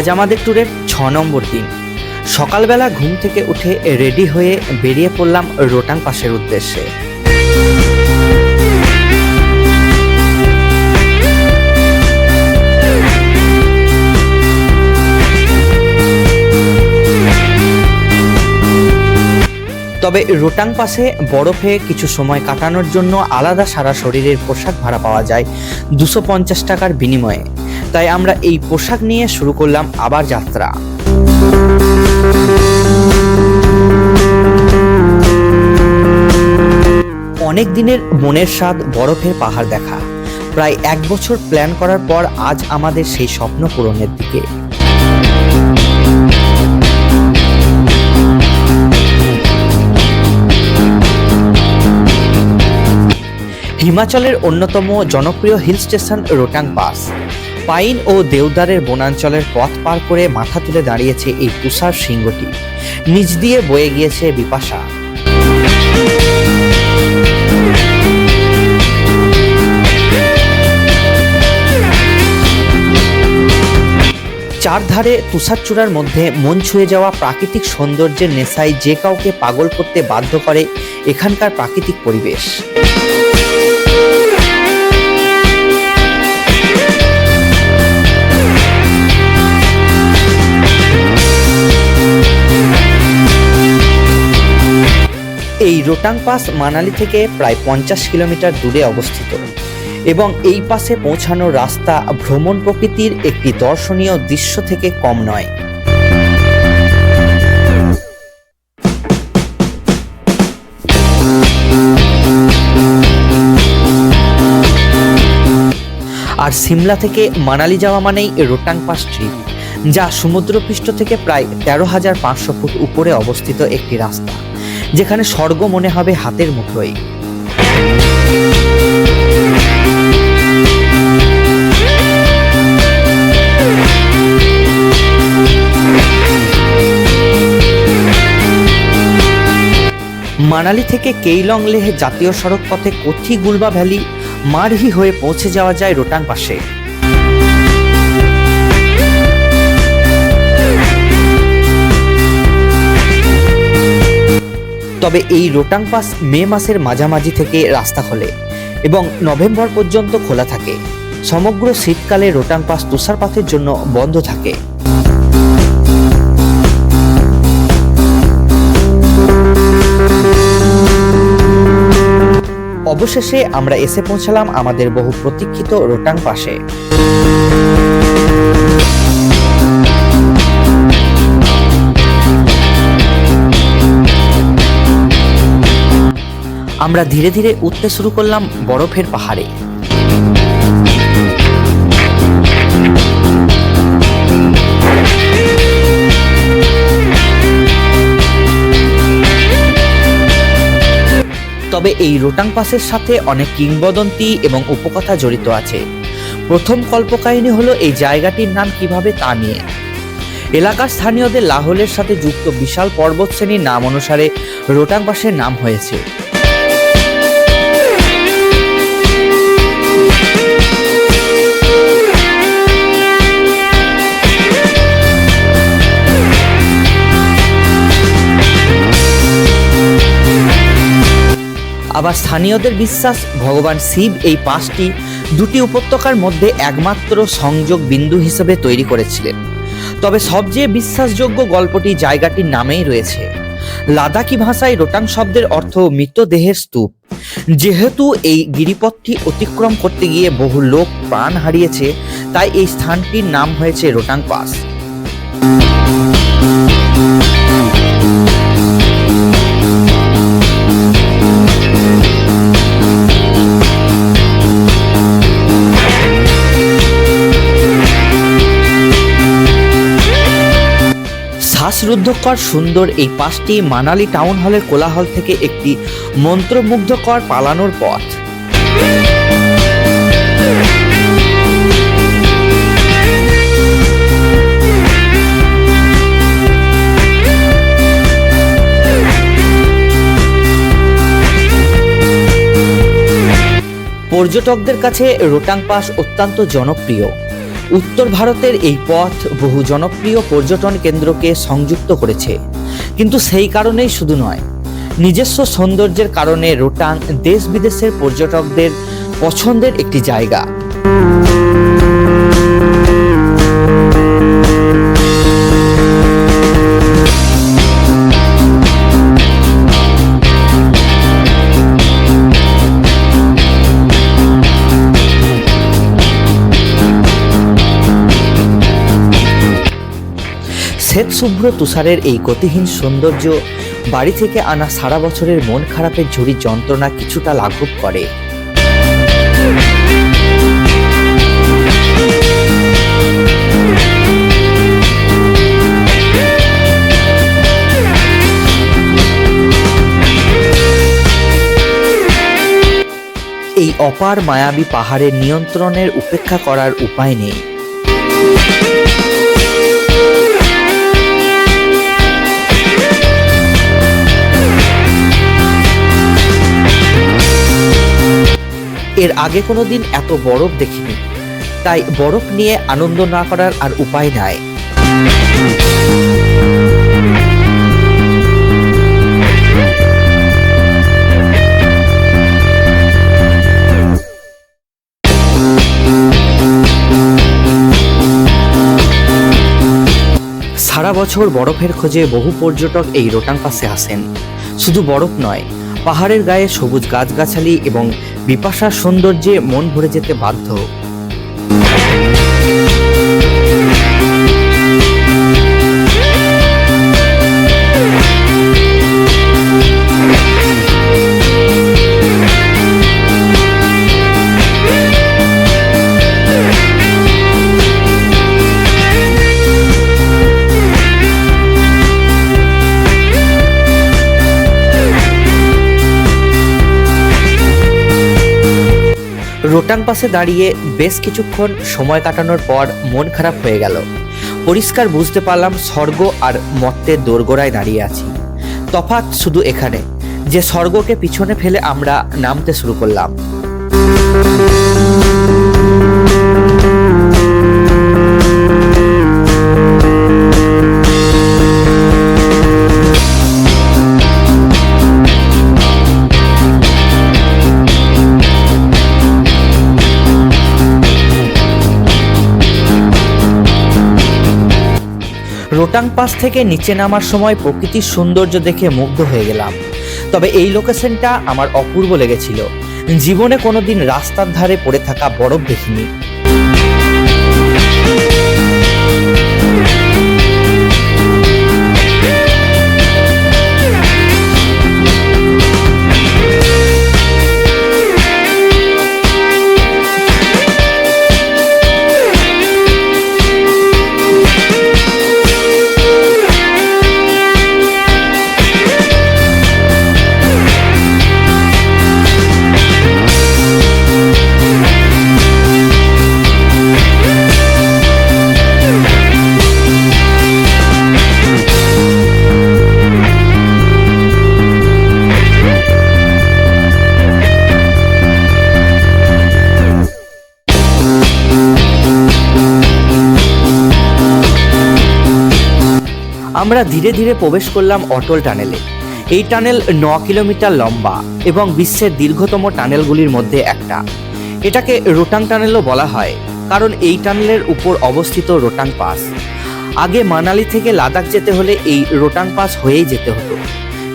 আজ আমাদের ট্যুরের ছ নম্বর দিন। সকালবেলা ঘুম থেকে উঠে রেডি হয়ে বেরিয়ে পড়লাম রোটাং পাশের উদ্দেশ্যে। তবে রোটাং পাশে বরফে কিছু সময় কাটানোর জন্য আলাদা সারা শরীরের পোশাক ভাড়া পাওয়া যায় দুশো পঞ্চাশ টাকার বিনিময়ে। তাই আমরা এই পোশাক নিয়ে শুরু করলাম আবার যাত্রা। অনেক দিনের মনের স্বাদ বরফের পাহাড় দেখা। প্রায় এক বছর প্ল্যান করার পর আজ আমাদের সেই স্বপ্ন পূরণের দিকে। হিমাচলের অন্যতম জনপ্রিয় hill station Rohtang pass pine ও দেওদারের বনাঞ্চলের পথ পার করে মাথা তুলে দাঁড়িয়েছে এই তুষার শৃঙ্গটি নিচ দিয়ে বয়ে গিয়েছে বিপাশা। চারধারে তুষারচূড়ার মধ্যে মন ছুঁয়ে যাওয়া প্রাকৃতিক সৌন্দর্যের নেশায় যে কাউকে পাগল করতে বাধ্য করে এখানকার প্রাকৃতিক পরিবেশ। রোটাং পাস মানালি থেকে প্রায় পঞ্চাশ কিলোমিটার দূরে অবস্থিত এবং এই পাশে পৌঁছানোর রাস্তা ভ্রমণ প্রকৃতির একটি দর্শনীয় দৃশ্য থেকে কম নয়। আর সিমলা থেকে মানালি যাওয়া মানেই রোটাং পাস ট্রিপ, যা সমুদ্রপৃষ্ঠ থেকে প্রায় তেরো হাজার পাঁচশো ফুট উপরে অবস্থিত একটি রাস্তা। যেখানে স্বর্গ মনে হবে হাতের মুঠোয়। মানালি থেকে কেইলং লেহ জাতীয় সড়ক পথে কোথি গুলবা ভ্যালি মারহি হয়ে পৌঁছে যাওয়া যায় রোটাং পাশে। তবে এই রোটাং পাস মে মাসের মাঝামাঝি থেকে রাস্তা খোলে এবং নভেম্বর পর্যন্ত খোলা থাকে। সমগ্র শীতকালে রোটাং পাস তুষারপাতের জন্য বন্ধ থাকে। অবশেষে আমরা এসে পৌঁছালাম আমাদের বহু প্রতীক্ষিত রোটাং পাশে। আমরা ধীরে ধীরে উঠতে শুরু করলাম বরফের পাহাড়ে। তবে এই রোটাং পাসের সাথে অনেক কিংবদন্তি এবং উপকথা জড়িত আছে। প্রথম কল্পকাহিনী হলো এই জায়গাটির নাম কীভাবে তা নিয়ে। এলাকার স্থানীয়দের লাহোলের সাথে যুক্ত বিশাল পর্বত শ্রেণির নাম অনুসারে রোটাং পাসের নাম হয়েছে। আবার স্থানীয়দের বিশ্বাস, ভগবান শিব এই পাঁচটি, দুটি উপত্যকার মধ্যে একমাত্র সংযোগ বিন্দু হিসেবে তৈরি করেছিলেন। তবে সবচেয়ে বিশ্বাসযোগ্য গল্পটি জায়গাটির নামেই রয়েছে। লাদাকি ভাষায় রোটাং শব্দের অর্থ মৃতদেহের স্তূপ। যেহেতু এই গিরিপথটি অতিক্রম করতে গিয়ে বহু লোক প্রাণ হারিয়েছে, তাই এই স্থানটির নাম হয়েছে রোটাং পাস। শ্বাসরুদ্ধকর সুন্দর এই পাঁচটি মানালি টাউন হলের কোলাহল থেকে একটি মন্ত্রমুগ্ধকর পালানোর পথ। পর্যটকদের কাছে রোটাং পাস অত্যন্ত জনপ্রিয়। উত্তর ভারতের এই পথ বহু জনপ্রিয় পর্যটন কেন্দ্রকে সংযুক্ত করেছে। কিন্তু সেই কারণেই শুধু নয়, নিজস্ব সৌন্দর্যের কারণে রোটাং দেশ বিদেশের পর্যটকদের পছন্দের একটি জায়গা। শুভ্র তুষারের এই গতিহীন সৌন্দর্য বাড়ি থেকে আনা সারা বছরের মন খারাপের ঝুড়ি যন্ত্রণা কিছুটা লাঘব করে। এই অপার মায়াবী পাহাড়ের নিয়ন্ত্রণের উপেক্ষা করার উপায় নেই। এর আগে কোনো দিন এত বরফ দেখিনি। তাই বরফ নিয়ে আনন্দ না করার আর উপায় নাই। সারা বছর বরফের খোঁজে বহু পর্যটক এই রোটাং পাসে আসেন। শুধু বরফ নয়, পাহাড়ের গায়ে সবুজ গাছগাছালি এবং বিপাশার সৌন্দর্যে মন ভরে যেতে বাধ্য। রোটাং পাশে দাঁড়িয়ে বেশ কিছুক্ষণ সময় কাটানোর পর মন খারাপ হয়ে গেল। পরিষ্কার বুঝতে পারলাম স্বর্গ আর মত্তের দোরগোড়ায় দাঁড়িয়ে আছি। তফাৎ শুধু এখানে। যে স্বর্গকে পিছনে ফেলে আমরা নামতে শুরু করলাম। রোটাং পাস থেকে নিচে নামার সময় প্রকৃতির সৌন্দর্য দেখে মুগ্ধ হয়ে গেলাম। তবে এই লোকেশনটা আমার অপূর্ব লেগেছিল। জীবনে কোনোদিন রাস্তার ধারে পড়ে থাকা বরফ দেখিনি। আমরা ধীরে ধীরে প্রবেশ করলাম অটল টানেলে। এই টানেল ন কিলোমিটার লম্বা এবং বিশ্বের দীর্ঘতম টানেলগুলির মধ্যে একটা। এটাকে রোটাং টানেলও বলা হয়, কারণ এই টানেলের উপর অবস্থিত রোটাং পাস। আগে মানালি থেকে লাদাখ যেতে হলে এই রোটাং পাস হয়েই যেতে হতো।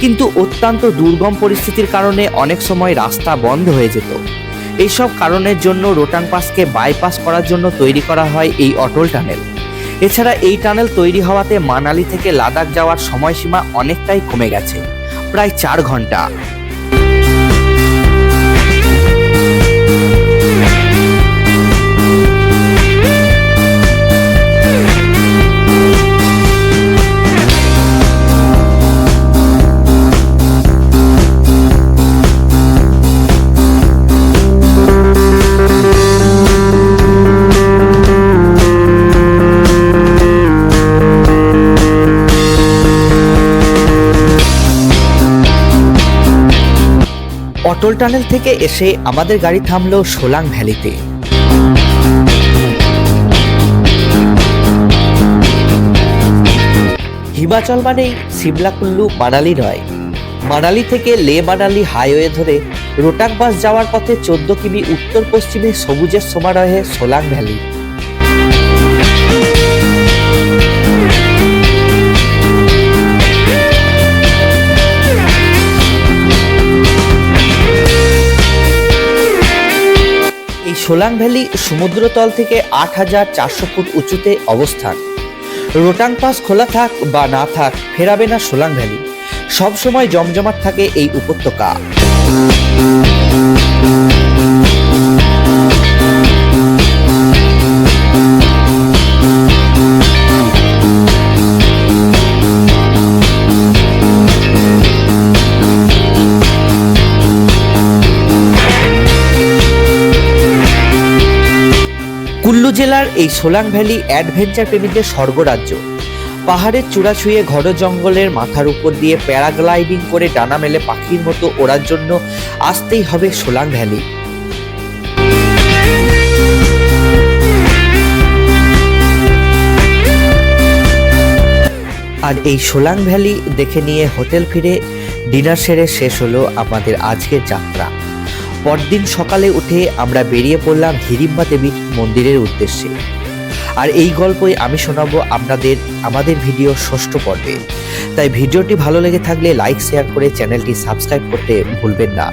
কিন্তু অত্যন্ত দুর্গম পরিস্থিতির কারণে অনেক সময় রাস্তা বন্ধ হয়ে যেত। এইসব কারণের জন্য রোটাং পাসকে বাইপাস করার জন্য তৈরি করা হয় এই অটল টানেল। এছাড়া এই টানেল তৈরি হওয়াতে মানালি থেকে লাদাখ যাওয়ার সময়সীমা অনেকটাই কমে গেছে, প্রায় চার ঘণ্টা। অটল টানেল থেকে এসে আমাদের গাড়ি থামলো সোলাং ভ্যালিতে। হিমাচল মানেই সিমলাকুল্লু মানালি নয়। মানালি থেকে লে মানালি হাইওয়ে ধরে রোটাক বাস যাওয়ার পথে চোদ্দ কিমি উত্তর পশ্চিমে সবুজের সমারোহে সোলাং ভ্যালি। সোলাং ভ্যালি সমুদ্রতল থেকে আট হাজার চারশো ফুট উঁচুতে অবস্থান। রোটাং পাস খোলা থাক বা না থাক, ফেরাবে না সোলাং ভ্যালি। সবসময় জমজমাট থাকে এই উপত্যকা। জেলার এই সোলাং ভ্যালি অ্যাডভেঞ্চার প্রেমীদের স্বর্গরাজ্য। পাহাড়ের চূড়া ছুঁয়ে ঘন জঙ্গলের মাথার উপর দিয়ে প্যারাগ্লাইডিং করে ডানা মেলে পাখির মতো ওড়ার জন্য আসতেই হবে সোলাং ভ্যালি। আর এই সোলাং ভ্যালি দেখে নিয়ে হোটেল ফিরে ডিনার সেরে শেষ হলো আমাদের আজকের যাত্রা। পরদিন সকালে উঠে আমরা বেরিয়ে পড়লাম হিরিম্বা দেবীর মন্দিরের উদ্দেশ্যে। আর এই গল্পই আমি শোনাবো আপনাদের আমাদের ভিডিও ষষ্ঠ পর্বে। তাই ভিডিওটি ভালো লেগে থাকলে লাইক শেয়ার করে চ্যানেলটি সাবস্ক্রাইব করতে ভুলবেন না।